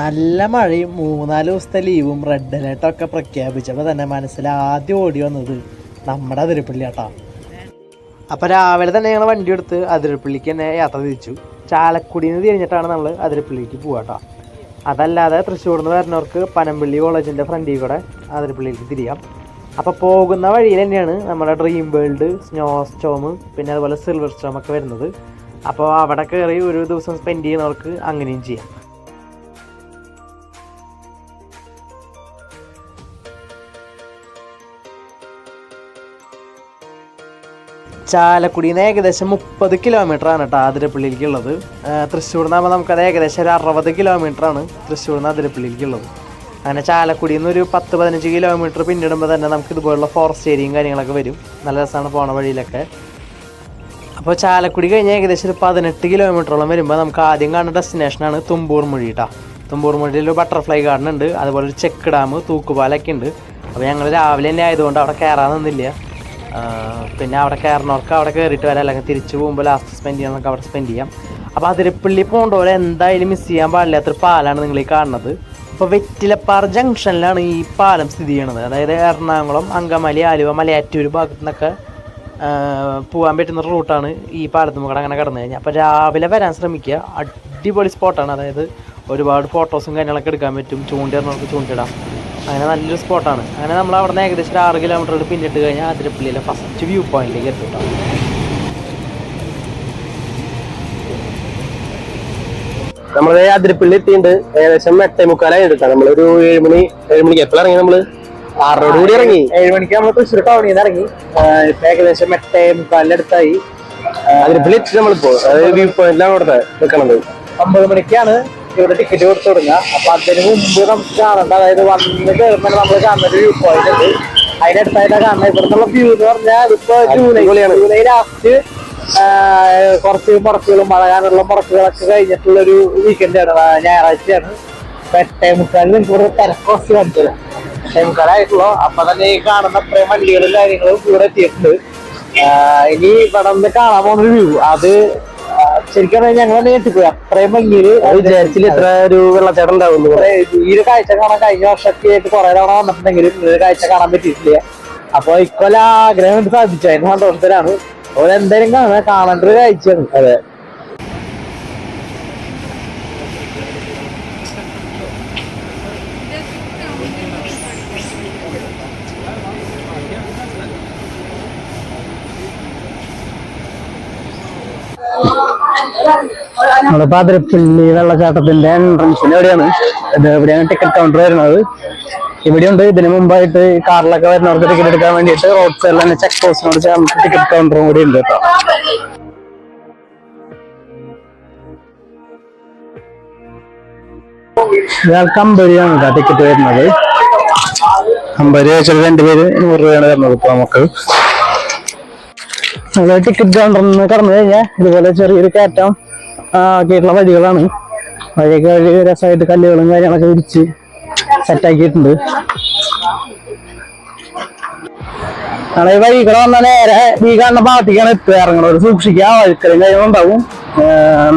നല്ല മഴയും മൂന്നാൽ ദിവസത്തെ ലീവും റെഡ് അലേർട്ടൊക്കെ പ്രഖ്യാപിച്ചപ്പോൾ തന്നെ മനസ്സിൽ ആദ്യം ഓടി വന്നത് നമ്മുടെ അതിരപ്പള്ളി കേട്ടാ അപ്പോൾ രാവിലെ തന്നെ ഞങ്ങൾ വണ്ടി എടുത്ത് അതിരപ്പള്ളിക്ക് തന്നെ യാത്ര തിരിച്ചു. ചാലക്കുടിയിൽ നിന്ന് തിരിഞ്ഞിട്ടാണ് നമ്മൾ അതിരപ്പള്ളിക്ക് പോകാട്ടോ അതല്ലാതെ തൃശ്ശൂർ നിന്ന് വരുന്നവർക്ക് പനമ്പള്ളി കോളേജിന്റെ ഫ്രണ്ടിൽ കൂടെ അതിരപ്പള്ളിയിലേക്ക് തിരിയാം. അപ്പോൾ പോകുന്ന വഴിയിൽ തന്നെയാണ് നമ്മുടെ ഡ്രീം വേൾഡ് സ്നോ സ്റ്റോം പിന്നെ അതുപോലെ സിൽവർ സ്റ്റോം ഒക്കെ വരുന്നത്. അപ്പോൾ അവിടെ കയറി ഒരു ദിവസം സ്പെൻഡ് ചെയ്യുന്നവർക്ക് അങ്ങനെയും ചെയ്യാം. ചാലക്കുടിയിൽ നിന്ന് ഏകദേശം മുപ്പത് കിലോമീറ്റർ ആണ് കേട്ടോ ആതിരപ്പള്ളിയിലേക്കുള്ളത് തൃശ്ശൂർ നിന്നാകുമ്പോൾ നമുക്കത് ഏകദേശം ഒരു അറുപത് കിലോമീറ്റർ ആണ് തൃശ്ശൂർ നിന്ന് ആതിരപ്പള്ളിയിലേക്കുള്ളത് അങ്ങനെ ചാലക്കുടിയിൽ നിന്ന് ഒരു പത്ത് പതിനഞ്ച് കിലോമീറ്റർ പിന്നിടുമ്പോൾ തന്നെ നമുക്ക് ഇതുപോലുള്ള ഫോറസ്റ്റ് ഏരിയയും കാര്യങ്ങളൊക്കെ വരും. നല്ല രസമാണ് പോണ വഴിയിലൊക്കെ. അപ്പോൾ ചാലക്കുടി കഴിഞ്ഞ് ഏകദേശം ഒരു പതിനെട്ട് കിലോമീറ്ററോളം വരുമ്പോൾ നമുക്ക് ആദ്യം കാണുന്ന ഡെസ്റ്റിനേഷനാണ് തുമ്പൂർ മുഴി കേട്ടോ തുമ്പൂർ മുഴിയിൽ ഒരു ബട്ടർഫ്ലൈ ഗാർഡൻ ഉണ്ട്. അതുപോലെ ഒരു ചെക്ക് ഡാം തൂക്കുപാലൊക്കെ ഉണ്ട്. അപ്പോൾ ഞങ്ങൾ രാവിലെ തന്നെ ആയതുകൊണ്ട് അവിടെ കയറാൻ നിന്നില്ല. പിന്നെ അവിടെ കയറണവർക്ക് അവിടെ കയറിയിട്ട് വരാം. അല്ലെങ്കിൽ തിരിച്ചു പോകുമ്പോൾ ലാസ്റ്റ് സ്പെൻഡ് ചെയ്യാൻ അവിടെ സ്പെൻഡ് ചെയ്യാം. അപ്പോൾ അതിരപ്പള്ളി പോകേണ്ടവരെ എന്തായാലും മിസ് ചെയ്യാൻ പാടില്ലാത്തൊരു പാലാണ് നിങ്ങൾ ഈ കാണുന്നത്. ഇപ്പോൾ വെറ്റിലപ്പാറ ജംഗ്ഷനിലാണ് ഈ പാലം സ്ഥിതി ചെയ്യണത്. അതായത് എറണാകുളം അങ്കമാലി ആലുവ മലയാറ്റൂർ ഭാഗത്തു നിന്നൊക്കെ പോകാൻ പറ്റുന്ന റൂട്ടാണ് ഈ പാലത്ത് മുകളിൽ അങ്ങനെ കടന്നു കഴിഞ്ഞാൽ. അപ്പോൾ രാവിലെ വരാൻ ശ്രമിക്കുക. അടിപൊളി സ്പോട്ടാണ് അതായത് ഒരുപാട് ഫോട്ടോസും കാര്യങ്ങളൊക്കെ എടുക്കാൻ പറ്റും. ചൂണ്ടിടുന്നവർക്ക് ചൂണ്ടിടാം. അങ്ങനെ നല്ലൊരു സ്പോട്ടാണ്. അങ്ങനെ നമ്മൾ അവിടെ നിന്ന് ഏകദേശം ഒരു ആറ് കിലോമീറ്റർ പിന്നിട്ട് കഴിഞ്ഞാൽ അതിരപ്പള്ളിയിലെ ഫസ്റ്റ് വ്യൂ പോയിന്റിലേക്ക് എത്തിയിട്ടാണ് നമ്മൾ അതിരപ്പള്ളി എത്തിയിട്ടുണ്ട് ഏകദേശം എട്ടേ മുക്കാലായി എടുക്കാം നമ്മളൊരു ഏഴ് മണി ഏഴ് മണിക്ക് എപ്പോഴും ഇറങ്ങി നമ്മൾ? ആറോട് കൂടി ഇറങ്ങി. ഏഴ് മണിക്ക് നമ്മൾ തൃശ്ശൂർ ടൗണിൽ നിന്ന് ഇറങ്ങി. ഇപ്പൊ ഏകദേശം എട്ടേ മുക്കാലിനടുത്തായി അടുത്തായി. അതിരപ്പള്ളി എത്തി നമ്മളിപ്പോ അതായത് വ്യൂ പോയിന്റിലാണ് അവിടുത്തെ നിൽക്കണത് ഒമ്പത് മണിക്കാണ് ഇവിടെ ടിക്കറ്റ് കൊടുത്തു തുടങ്ങുക അപ്പൊ അതിന് മുമ്പ് നമുക്ക് കാണണ്ട. അതായത് വന്ന് കയറുമ്പോൾ നമ്മൾ കാണുന്ന ഒരു വ്യൂ പോയിന്റ് ഉണ്ട്. അതിന്റെ കാണുന്നത്. കാണുന്ന നിന്നുള്ള വ്യൂ എന്ന് പറഞ്ഞാൽ ഇപ്പൊ ജൂലൈ. ജൂലൈ ലാസ്റ്റ് കുറച്ച് മുറക്കുകളും മഴ കാനുള്ള മുറക്കുകളൊക്കെ കഴിഞ്ഞിട്ടുള്ള ഒരു വീക്കെൻഡ് ആണ് ഞായറാഴ്ചയാണ്. എട്ടേ മുക്കാലിൽ നിങ്ങൾക്ക് ഇവിടെ തിരക്കൊക്കെ കാണിച്ചത് എട്ടേ മുക്കാലായിട്ടുള്ളൂ. അപ്പൊ തന്നെ ഈ കാണുന്ന അത്രയും വണ്ടികളും കാര്യങ്ങളും ഇവിടെ എത്തിയിട്ടുണ്ട്. ഇനി ഇവിടെ നിന്ന് കാണാൻ പോകുന്ന വ്യൂ അത് ശരിക്കും പറഞ്ഞാൽ ഞങ്ങൾ ഞെട്ടിപ്പോയി അത്രയും ഭംഗിയിൽ വിചാരിച്ചില്ല എത്ര ഒരു വെള്ളച്ചാട്ടം ഉണ്ടാവുന്നു ഈ ഒരു കാഴ്ച കാണാൻ കഴിഞ്ഞ വർഷമൊക്കെ ആയിട്ട് കുറെ തവണ വന്നിട്ടുണ്ടെങ്കിലും ഈ ഒരു കാഴ്ച കാണാൻ പറ്റിയിട്ടില്ല. അപ്പൊ ഇക്കൊല്ലം ആഗ്രഹം സാധിച്ചു. അതിന് സന്തോഷത്തിലാണ്. അവരെന്തായാലും കാണാൻ കാണേണ്ട ഒരു കാഴ്ചയാണ്. അതെ. നമ്മളിപ്പോ പാതിരപ്പള്ളി വെള്ളച്ചാട്ടത്തിന്റെ എൻട്രൻസിന് എവിടെയാണ്? ഇത് എവിടെയാണ് ടിക്കറ്റ് കൗണ്ടർ വരുന്നത്? ഇവിടെയുണ്ട്. ഇതിനു മുമ്പായിട്ട് കാറിലൊക്കെ വരുന്നവർക്ക് ടിക്കറ്റ് എടുക്കാൻ വേണ്ടിയിട്ട് റോഡ് സൈഡിൽ തന്നെ ചെക്ക് പോസ്റ്റിനോട് ചേർന്ന് ടിക്കറ്റ് കൗണ്ടറും കൂടി ഉണ്ട് കേട്ടോ. ടിക്കറ്റ് വരുന്നത്. അമ്പത് രൂപ വെച്ചാൽ രണ്ടുപേര് നൂറ് രൂപയാണ് വരുന്നത് ഇപ്പൊ നമുക്ക്. നമ്മൾ ടിക്കറ്റ് കൗണ്ടറിന്ന് കടന്നു കഴിഞ്ഞാൽ ഇതുപോലെ ചെറിയൊരു കയറ്റം ആ, ആക്കിയിട്ടുള്ള വഴികളാണ്. വഴിയൊക്കെ വഴി രസമായിട്ട് കല്ലുകളും കാര്യങ്ങളൊക്കെ വിരിച്ച് സെറ്റാക്കിയിട്ടുണ്ട് നമ്മളെ ഈ വഴി വന്നാൽ നേരെ ഈ കാണുന്ന ഭാഗത്തേക്കാണ് എത്തുക. ഇറങ്ങണത് സൂക്ഷിക്കുക. വഴുക്കലും കാര്യങ്ങളുണ്ടാവും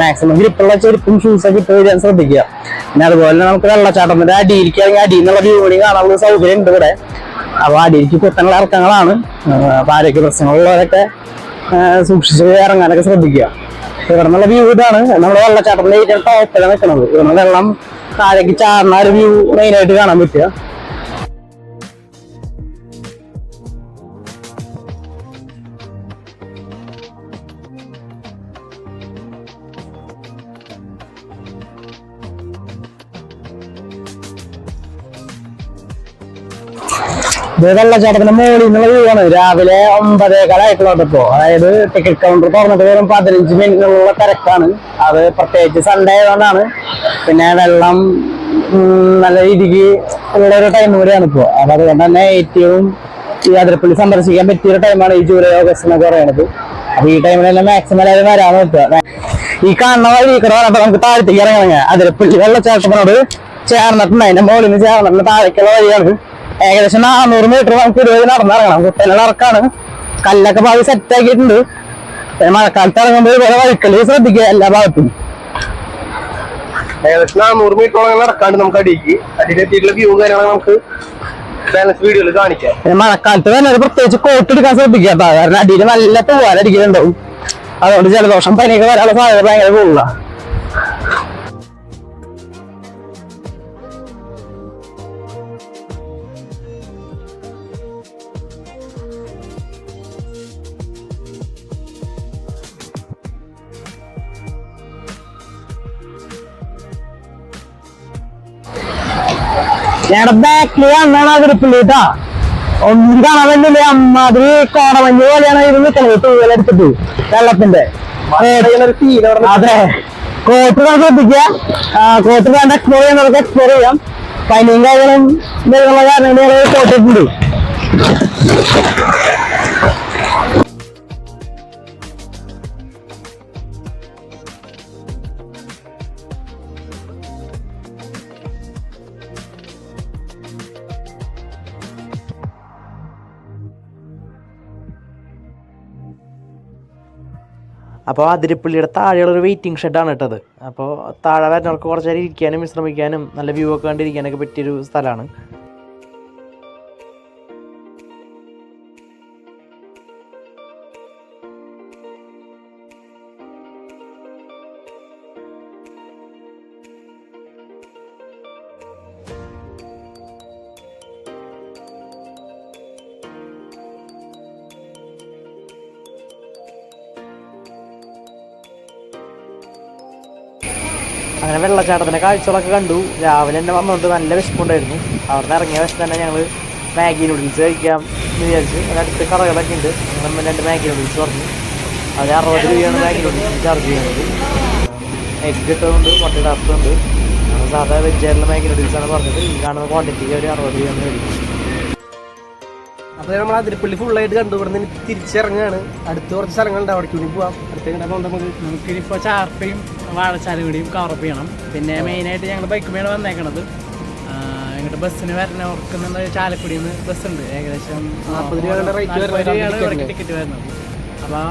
മാക്സിമം ഗ്രിപ്പുള്ള ചെരുപ്പും ഷൂസൊക്കെ ഇട്ട് വരാൻ ശ്രദ്ധിക്കുക. പിന്നെ അതുപോലെ നമുക്ക് വെള്ളച്ചാട്ടത്തിന്റെ അടിയിലേക്ക് ഇറങ്ങി അടിയിൽ നിന്നുള്ള വ്യൂ കൂടി കാണാനുള്ള സൗകര്യം ഉണ്ട് ഇവിടെ. അപ്പൊ അടിയിലേക്ക് കുത്തനുള്ള ഇറക്കങ്ങളാണ്. ആ, അപ്പൊ ആരോഗ്യ പ്രശ്നങ്ങളുള്ളവരൊക്കെ ആ, സൂക്ഷിച്ച് ഇറങ്ങാനൊക്കെ ശ്രദ്ധിക്കുക. ഇവിടെ നിന്നുള്ള വ്യൂ ഇതാണ്. നമ്മുടെ വെള്ളച്ചാട്ടത്തിന്റെ ഏറ്റവും ടോപ്പിലാണ് നിൽക്കുന്നത്. ഇവിടെ വെള്ളം താഴേക്ക് ചാടുന്ന ഒരു വ്യൂ മെയിനായിട്ട് കാണാൻ പറ്റുക. വെള്ളച്ചാട്ടത്തിന്റെ മുകളിൽ നിന്നുള്ള വ്യൂ ആണ്. രാവിലെ ഒമ്പതേകാലായിട്ടുള്ള ഇപ്പോ. അതായത് ടിക്കറ്റ് കൗണ്ടർ തുറന്നിട്ട് വെറും പതിനഞ്ച് മിനിറ്റിനുള്ള തിരക്കാണ്. അത് പ്രത്യേകിച്ച് സൺഡേ ആയതുകൊണ്ടാണ്. പിന്നെ വെള്ളം നല്ല രീതിക്ക് ഉള്ള ഒരു ടൈം കൂടിയാണ് ഇപ്പോ. അപ്പൊ അതുകൊണ്ട് തന്നെ ഏറ്റവും ഈ അതിരപ്പള്ളി സന്ദർശിക്കാൻ പറ്റിയ ഒരു ടൈമാണ് ഈ ജൂലൈ ഓഗസ്റ്റ് എന്നൊക്കെ പറയുന്നത് അപ്പൊ ഈ ടൈമിലെല്ലാം മാക്സിമം എല്ലാവരും വരാൻ നോക്കുക ഈ കാണുന്ന വഴി വന്നപ്പോ നമുക്ക് താഴത്തേക്ക് ഇറങ്ങാൻ അതിരപ്പള്ളി വെള്ളച്ചാട്ടത്തിനോട് ചേർന്നിട്ടുണ്ട് അതിന്റെ മുകളിൽ നിന്ന് ചേർന്നിട്ടുണ്ട് താഴേക്കുള്ള വഴിയാണ്. ഏകദേശം നാനൂറ് മീറ്റർ നമുക്ക് ഇരുപത് നടന്നിറങ്ങണം. കുത്തനുള്ള ഇറക്കാണ് കല്ലൊക്കെ ഭാഗം സെറ്റ് ആക്കിയിട്ടുണ്ട്. പിന്നെ മഴക്കാലത്ത് ഇറങ്ങുമ്പോൾ ഇതുപോലെ വഴിക്കൽ ശ്രദ്ധിക്കുക എല്ലാ ഭാഗത്തും. ഏകദേശം നാനൂറ് മീറ്ററോളം നടക്കാണ്ട് നമുക്ക് അടിക്ക് അടിയിലെത്തിയിട്ടുള്ള വ്യൂ കാര്യങ്ങളാണ് നമുക്ക് ബാലൻസ് വീഡിയോയിൽ കാണിക്കാം. പിന്നെ മഴക്കാലത്ത് തന്നെ പ്രത്യേകിച്ച് കോട്ട് എടുക്കാൻ ശ്രദ്ധിക്കുക കാരണം അടിയിൽ നല്ല തൂവാലടിക്കുന്നുണ്ടാവും അതുകൊണ്ട് ജലദോഷം പനിയൊക്കെ വരാനുള്ള സാധ്യത ഭയങ്കര കൂടുതലാണ് ഞങ്ങളുടെ ബാക്കിൽ കാണാണ് അതിരിപ്പില്ല കേട്ടാ ഒന്നും കാണാൻ പറ്റില്ല. അമ്മാതിരി കോടമഞ്ഞ് പോലെയാണ് ഇത് നിൽക്കുന്നത് തൂവലെടുത്തിട്ട് വെള്ളത്തിന്റെ. അതെ. കോട്ട് ശ്രദ്ധിക്കുക. ആ, കോട്ട് വേണ്ട എക്സ്പ്ലോർ ചെയ്യാൻ നമുക്ക് എക്സ്പ്ലോർ ചെയ്യാം. പനിയും കാര്യങ്ങളും വരുന്നുള്ള ഞങ്ങൾ കോട്ടിട്ടുണ്ട് അപ്പോൾ അതിരപ്പള്ളിയുടെ താഴെയുള്ള ഒരു വെയിറ്റിംഗ് ഷെഡാണ് ഇട്ടത് അപ്പോൾ താഴെ വരുന്നവർക്ക് കുറച്ച് നേരം ഇരിക്കാനും വിശ്രമിക്കാനും നല്ല വ്യൂ ഒക്കെ കണ്ടിരിക്കാനൊക്കെ പറ്റിയൊരു സ്ഥലമാണ്. അങ്ങനെ വെള്ളച്ചാട്ടത്തിന്റെ കാഴ്ചകളൊക്കെ കണ്ടു. രാവിലെ തന്നെ വന്നുകൊണ്ട് നല്ല വിശപ്പുണ്ടായിരുന്നു. അവിടെ നിന്ന് ഇറങ്ങിയ വശത്ത് തന്നെ ഞങ്ങൾ മാഗി നൂഡിൽസ് കഴിക്കാം എന്ന് വിചാരിച്ച് അതിനടുത്ത് കടകളൊക്കെ ഉണ്ട്. നമ്മൾ രണ്ട് മാഗി നൂഡിൽസ് പറഞ്ഞു. അത് അറുപത് രൂപയാണ് മാഗി നൂഡിൽസ് ചാർജ് ചെയ്യുന്നത്. എഗ് ഇട്ടതുണ്ട് മുട്ടയുടെ അർത്ഥമുണ്ട് സാധാ വെജായിട്ടുള്ള മാഗി നൂഡിൽസാണ് പറഞ്ഞത്. ഈ കാണുന്ന ക്വാണ്ടിറ്റിക്ക് ഒരു അറുപത് രൂപയാണ് മേടിക്കും അപ്പൊ നമ്മൾ അതിരപ്പള്ളി ഫുള്ളായിട്ട് കണ്ടു ഇവിടെ നിന്ന് തിരിച്ചിറങ്ങാണ്. അടുത്ത കുറച്ച് സ്ഥലങ്ങളുണ്ട് അവിടെ കൂടി പോവാം. അടുത്തേക്ക് നമുക്ക്? നമുക്കിനിപ്പോൾ ചാർപ്പയും വാഴച്ചാലുകൂടിയും കവറപ്പ് ചെയ്യണം. പിന്നെ മെയിനായിട്ട് ഞങ്ങൾ ബൈക്ക് മേലെ വന്നേക്കണത്. ഇങ്ങോട്ട് ബസ്സിന് വരണ ഓർക്കുന്നുണ്ട്? ചാലക്കുടിയിൽ നിന്ന് ബസ് ഉണ്ട് ഏകദേശം നാൽപ്പത് രൂപയാണ് ഇവിടേക്ക് ടിക്കറ്റ് വരുന്നത്. അപ്പോൾ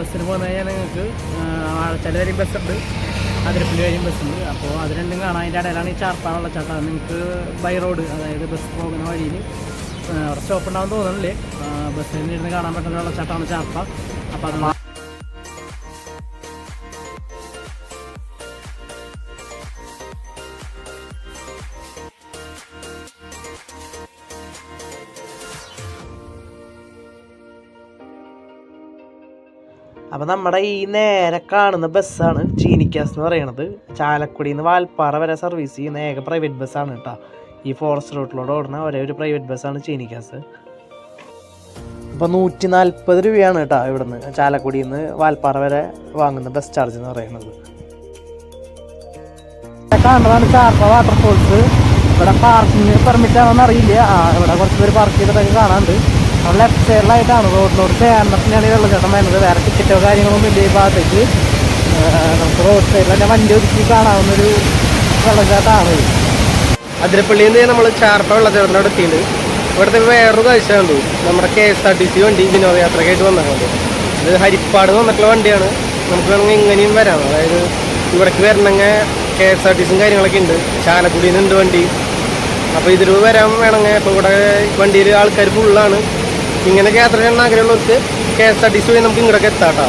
ബസ്സിന് പോകുന്ന കഴിഞ്ഞാൽ നിങ്ങൾക്ക് വാഴച്ചാൽ വരെയും ബസ്സുണ്ട്. അതിരപ്പള്ളി വരെയും ബസ്സുണ്ട്. അപ്പോൾ അത് രണ്ടും കാണാം. അതിന്റെ ഇടയിലാണ് ഈ ചാർപ്പാൻ വെള്ളച്ചാട്ടം നിങ്ങൾക്ക് ബൈ റോഡ് അതായത് ബസ് പോകുന്ന വഴിയിൽ അവിടെ സ്റ്റോപ്പ് ഉണ്ടാവും തോന്നുന്നില്ലേ? ബസ്സിൽ ഇരുന്ന് കാണാൻ പറ്റുന്ന വെള്ളച്ചാട്ടമാണ് ചാർപ്പ അപ്പോൾ അത് അപ്പോൾ നമ്മുടെ ഈ നേരെ കാണുന്ന ബസ്സാണ് ചീനിക്കാസ് എന്ന് പറയണത് ചാലക്കുടിയിൽ നിന്ന് വാൽപ്പാറ വരെ സർവീസ് ചെയ്യുന്ന ഏക പ്രൈവറ്റ് ബസ്സാണ് കേട്ടോ. ഈ ഫോറസ്റ്റ് റോട്ടിലൂടെ ഓടുന്ന ഒരേ ഒരു പ്രൈവറ്റ് ബസ്സാണ് ചീനിക്കാസ്. അപ്പോൾ നൂറ്റി നാൽപ്പത് രൂപയാണ് കേട്ടോ ഇവിടുന്ന് ചാലക്കുടിയിൽ നിന്ന് വാൽപ്പാറ വരെ വാങ്ങുന്ന ബസ് ചാർജ് എന്ന് പറയുന്നത്. കാണുന്നതാണ് ചാർപ്പ വാട്ടർഫോൾസ് ഇവിടെ പാർക്കിംഗ് പെർമിറ്റ് ആണെന്ന് അറിയില്ല. ആ ഇവിടെ കുറച്ച് പേര് പാർക്ക് ചെയ്തിട്ടൊക്കെ കാണാനുണ്ട്. അവിടെ ലെഫ്റ്റ് സൈഡിലായിട്ടാണ് റോഡിലോട്ട് ചേർന്നത്തിനാണ് ഈ വെള്ളച്ചാട്ടം വരുന്നത്. വേറെ ടിക്കറ്റോ കാര്യങ്ങളൊന്നും ഇല്ല ഈ ഭാഗത്തേക്ക്. നമുക്ക് റോഡ് സൈഡിൽ തന്നെ വണ്ടി ഒതുക്കി കാണാവുന്നൊരു വെള്ളച്ചാട്ടമാണ്. അതിരപ്പള്ളിയിൽ നിന്ന് നമ്മൾ ചാർത്ത വെള്ളച്ചാട്ടത്തിനോട് എത്തിയിട്ടുണ്ട്. ഇവിടുത്തെ വേറൊരു കാഴ്ച കണ്ടു. നമ്മുടെ K S R T C വണ്ടി വിനോദയാത്രക്കായിട്ട് വന്നിട്ടുണ്ട് ഇത് ഹരിപ്പാട് വന്നിട്ടുള്ള വണ്ടിയാണ്. നമുക്ക് വേണമെങ്കിൽ ഇങ്ങനെയും വരാം. അതായത് ഇവിടേക്ക് വരണമെങ്കിൽ കെ എസ് ആർ ടി സിയും കാര്യങ്ങളൊക്കെ ഉണ്ട്. ചാലക്കുടിയിൽ നിന്നുണ്ട് വണ്ടി. അപ്പോൾ ഇതിൽ വരാൻ വേണമെങ്കിൽ ഇപ്പോൾ ഇവിടെ വണ്ടിയിൽ ആൾക്കാർ ഫുള്ളാണ് ഇങ്ങനെയൊക്കെ യാത്ര ചെയ്യണം ആഗ്രഹമുള്ളവർക്ക് K S R T C വഴി നമുക്ക് ഇങ്ങോട്ടൊക്കെ എത്താട്ടോ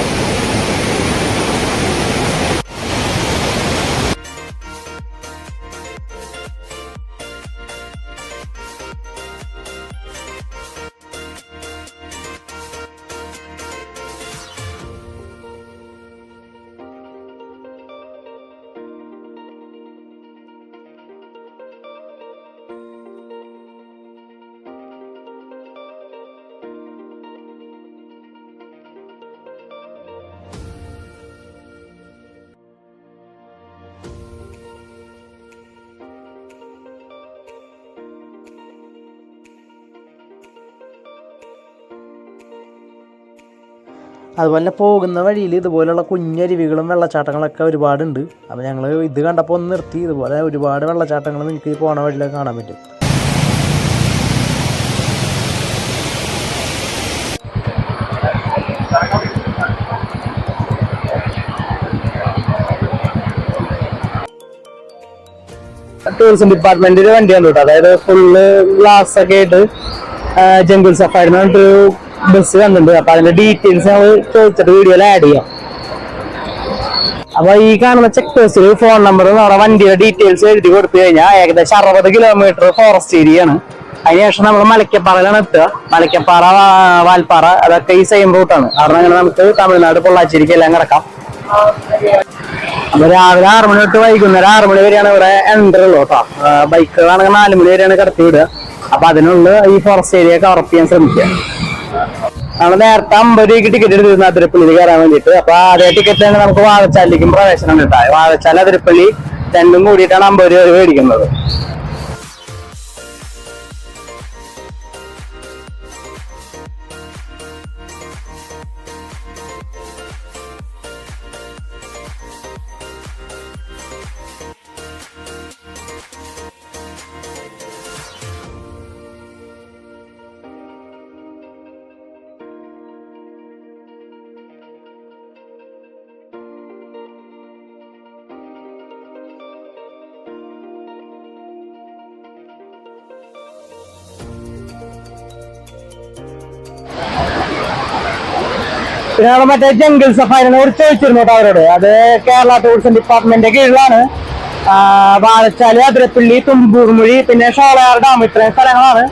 അതുപോലെ പോകുന്ന വഴിയിൽ ഇതുപോലെയുള്ള കുഞ്ഞരുവികളും വെള്ളച്ചാട്ടങ്ങളൊക്കെ ഒരുപാടുണ്ട്. അപ്പോൾ ഞങ്ങൾ ഇത് കണ്ടപ്പോൾ ഒന്ന് നിർത്തി. ഇതുപോലെ ഒരുപാട് വെള്ളച്ചാട്ടങ്ങൾ നിങ്ങൾക്ക് ഈ പോണ വഴിയിലൊക്കെ കാണാൻ പറ്റും. ടൂറിസം ഡിപ്പാർട്ട്മെന്റിന്റെ വണ്ടിയാണ് കേട്ടോ. അതായത് ഫുള്ള് ഗ്ലാസ് ഒക്കെ ആയിട്ട് ജംഗിൾ സഫാരി എന്ന് ബസ് വന്നിട്ടുണ്ട്. അപ്പൊ അതിന്റെ ഡീറ്റെയിൽസ് നമ്മൾ ചോദിച്ചിട്ട് വീഡിയോയിൽ ആഡ് ചെയ്യാം. അപ്പൊ ഈ കാണുന്ന ചെക്ക് പോസ്റ്റിൽ ഫോൺ നമ്പർ നമ്മുടെ വണ്ടിയുടെ ഡീറ്റെയിൽസ് എഴുതി കൊടുത്തു കഴിഞ്ഞാൽ ഏകദേശം അറുപത് കിലോമീറ്റർ ഫോറസ്റ്റ് ഏരിയ ആണ്. അതിനുശേഷം നമ്മൾ മലക്കപ്പാറയിലാണ് എത്തുക. മലക്കപ്പാറ വാൽപ്പാറ അതൊക്കെ ഈ സെയിം റൂട്ടാണ് അവിടെ അങ്ങനെ നമുക്ക് തമിഴ്നാട് പൊള്ളാച്ചേരിക്ക് എല്ലാം കിടക്കാം. അപ്പൊ രാവിലെ ആറു മണി തൊട്ട് വൈകുന്നേരം ആറു മണി വരെയാണ് ഇവിടെ എൻട്രി ഉള്ളൂ കേട്ടോ. ബൈക്കുകളാണെങ്കിൽ നാല് മണി വരെയാണ് കിടത്തി വിടുക. അപ്പൊ അതിനുള്ള ഈ ഫോറസ്റ്റ് ഏരിയ കവർ ചെയ്യാൻ ശ്രമിക്കുക. നമ്മൾ നേരത്തെ അമ്പത് രൂപയ്ക്ക് ടിക്കറ്റ് എടുത്തിരുന്നു അതിരപ്പള്ളിയിൽ കയറാൻ വേണ്ടിയിട്ട്. അപ്പൊ അതേ ടിക്കറ്റ് തന്നെ നമുക്ക് വാഴച്ചാലിലേക്കും പ്രവേശനം കിട്ടാം. വാഴച്ചാൽ അതിരപ്പള്ളി രണ്ടും കൂടിയിട്ടാണ് അമ്പത് രൂപ മേടിക്കുന്നത്. പിന്നെ മറ്റേ ജംഗിൾ സഫാരിനെ കുറിച്ച് ചോദിച്ചിരുന്നു അവരോട്. അത് കേരള ടൂറിസം ഡിപ്പാർട്ട്മെന്റിന്റെ കീഴിലാണ്. വാഴച്ചാൽ അതിരപ്പള്ളി തുമ്പൂർമുഴി പിന്നെ ഷോളയാർ ഡാം ഇത്രയും സ്ഥലങ്ങളാണ്.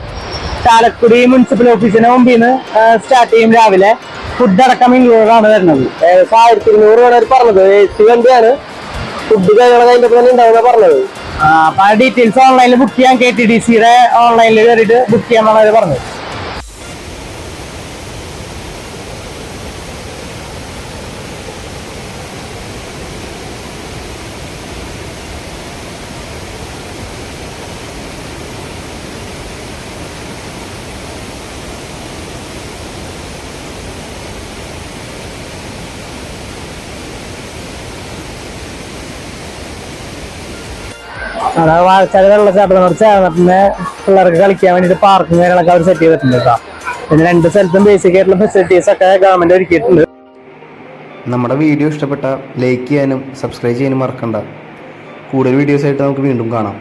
ചാലക്കുടി മുനിസിപ്പൽ ഓഫീസിന് മുമ്പിൽ നിന്ന് സ്റ്റാർട്ട് ചെയ്യും രാവിലെ. ഫുഡ് അടക്കം ഇൻക്ലൂഡ് ആണ് വരുന്നത്. ഏകദേശം ആയിരത്തി ഇരുന്നൂറ് രൂപ അവർ പറഞ്ഞത്. എ സി വണ്ടിയാണ് ഫുഡ് കാര്യങ്ങൾ അതിന്റെ തന്നെ പറഞ്ഞത്. അപ്പൊ ആ ഡീറ്റെയിൽസ് ഓൺലൈനിൽ ബുക്ക് ചെയ്യാൻ കെ ടി ഡി സിയുടെ ഓൺലൈനിൽ കയറിയിട്ട് ബുക്ക് ചെയ്യാമെന്നാണ് അവർ പറഞ്ഞത്. അവിടെ വാഴച്ചാൽ വെള്ളച്ചാട്ടത്തിനോട് ചേർന്ന് പിന്നെ പിള്ളേർക്ക് കളിക്കാൻ വേണ്ടിയിട്ട് പാർക്കും കാര്യങ്ങളൊക്കെ അവർ സെറ്റ് ചെയ്തിട്ടുണ്ട് കേട്ടോ പിന്നെ രണ്ട് സ്ഥലത്തും ബേസിക് ആയിട്ടുള്ള ഫെസിലിറ്റീസ് ഒക്കെ ഗവൺമെന്റ് ഒരുക്കിയിട്ടുണ്ട്. നമ്മുടെ വീഡിയോ ഇഷ്ടപ്പെട്ട ലൈക്ക് ചെയ്യാനും സബ്സ്ക്രൈബ് ചെയ്യാനും മറക്കണ്ട. കൂടുതൽ വീഡിയോസ് ആയിട്ട് നമുക്ക് വീണ്ടും കാണാം.